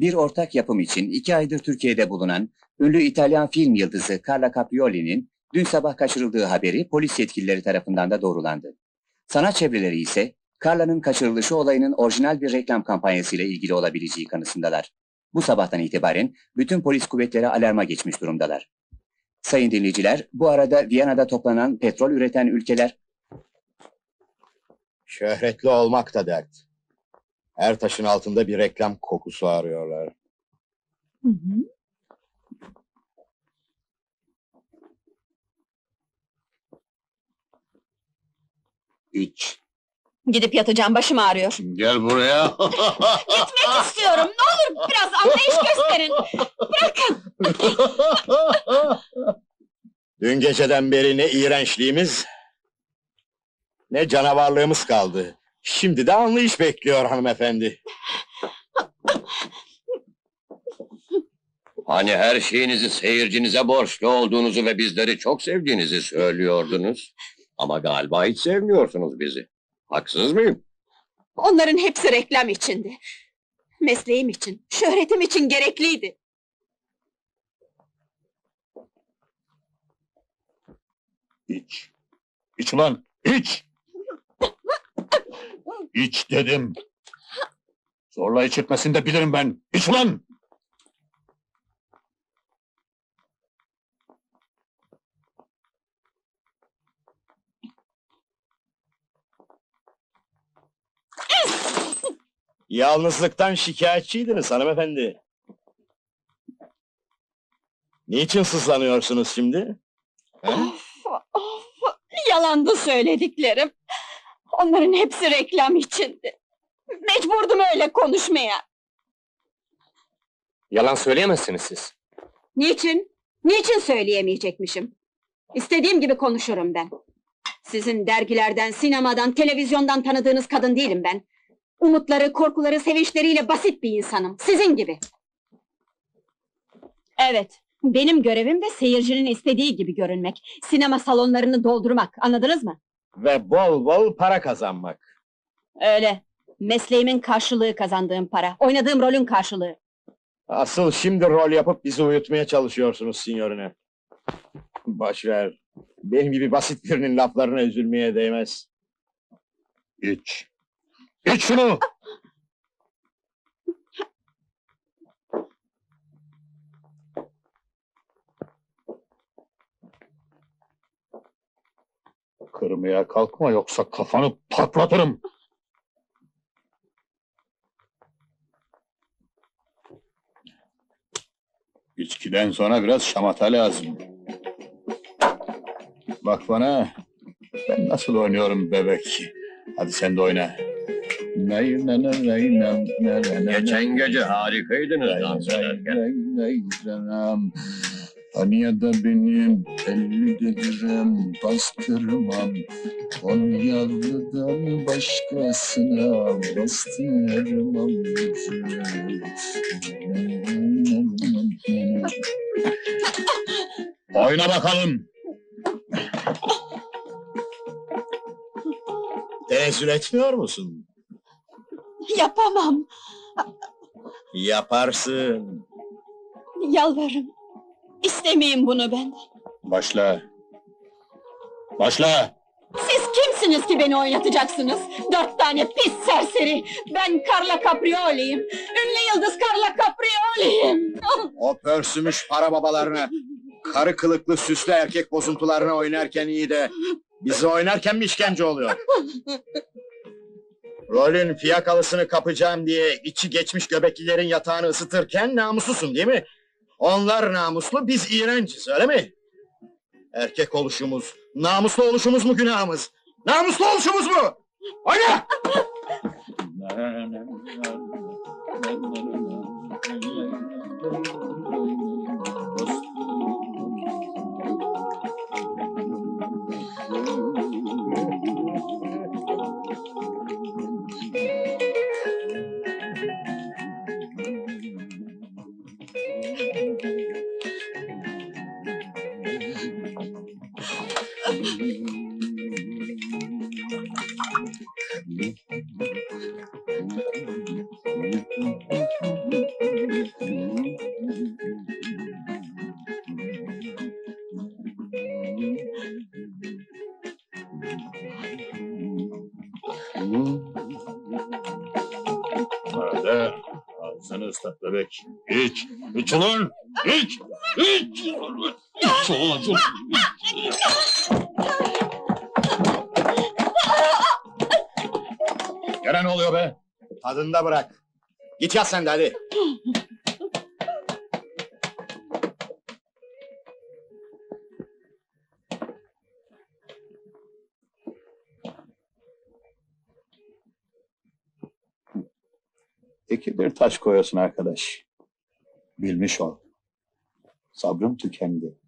bir ortak yapım için iki aydır Türkiye'de bulunan ünlü İtalyan film yıldızı Carla Caprioli'nin dün sabah kaçırıldığı haberi polis yetkilileri tarafından da doğrulandı. Sanat çevreleri ise Carla'nın kaçırılışı olayının orijinal bir reklam kampanyası ile ilgili olabileceği kanısındalar. Bu sabahtan itibaren bütün polis kuvvetleri alarma geçmiş durumdalar. Sayın dinleyiciler, bu arada Viyana'da toplanan petrol üreten ülkeler Şöhretli olmak da dert. Her taşın altında bir reklam kokusu arıyorlar. Hı hı. İç. Gidip yatacağım başım ağrıyor. Gel buraya. Gitmek istiyorum ne olur biraz anlayış gösterin. Dün geceden beri ne iğrençliğimiz, ne canavarlığımız kaldı. Şimdi de anlayış bekliyor hanımefendi. hani her şeyinizi seyircinize borçlu olduğunuzu ve bizleri çok sevdiğinizi söylüyordunuz. Ama galiba hiç sevmiyorsunuz bizi. Haksız mıyım? Onların hepsi reklam içindi. Mesleğim için, şöhretim için gerekliydi. İç. İç ulan, iç! İç dedim. Zorla içirtmesini de bilirim ben. İç ulan! Yalnızlıktan şikayetçiydiniz hanımefendi. Niçin sızlanıyorsunuz şimdi? Of, of, yalandı söylediklerim. Onların hepsi reklam içindi. Mecburdum öyle konuşmaya. Yalan söyleyemezsiniz siz. Niçin? Niçin söyleyemeyecekmişim? İstediğim gibi konuşurum ben. Sizin dergilerden, sinemadan, televizyondan tanıdığınız kadın değilim ben. Umutları, korkuları, sevinçleriyle basit bir insanım. Sizin gibi. Evet, benim görevim de seyircinin istediği gibi görünmek. Sinema salonlarını doldurmak, anladınız mı? Ve bol bol para kazanmak. Öyle. Mesleğimin karşılığı kazandığım para. Oynadığım rolün karşılığı. Asıl şimdi rol yapıp bizi uyutmaya çalışıyorsunuz sinyorine. Boş ver. Benim gibi basit birinin laflarına üzülmeye değmez. İç. İç şunu! Kırmaya kalkma yoksa kafanı patlatırım. İçkiden sonra biraz şamata lazım. Bak bana, ben nasıl oynuyorum bebek. Hadi sen de oyna. Geçen gece harikaydınız dans ederken. Hani ya da benim elli gelirim bastırmam Konyalı'dan başkasına bastırmam Oyna bakalım. Tenezzül etmiyor musun? Yapamam. Yaparsın. Yalvarırım. İstemeyin bunu benden. Başla. Başla. Siz kimsiniz ki beni oynatacaksınız? Dört tane pis serseri. Ben Carla Caprioli'yim. Ünlü yıldız Carla Caprioli'yim. O pörsümüş para babalarına, karı kılıklı süslü erkek bozuntularına oynarken iyi de... ...bizi oynarken mi işkence oluyor? Rolün fiyakalısını kapacağım diye içi geçmiş göbeklilerin yatağını ısıtırken namuslusun değil mi? Onlar namuslu, biz iğrenciz, öyle mi? Erkek oluşumuz, namuslu oluşumuz mu günahımız? Namuslu oluşumuz mu? Oyna! Hadi ağzını ıslat bebek. İç, iç ulan, iç, iç. İç ulan, iç. Oluyor be? Tadında bırak. Git yat sen de hadi. İkidir taş koyuyorsun arkadaş. Bilmiş ol. Sabrım tükendi.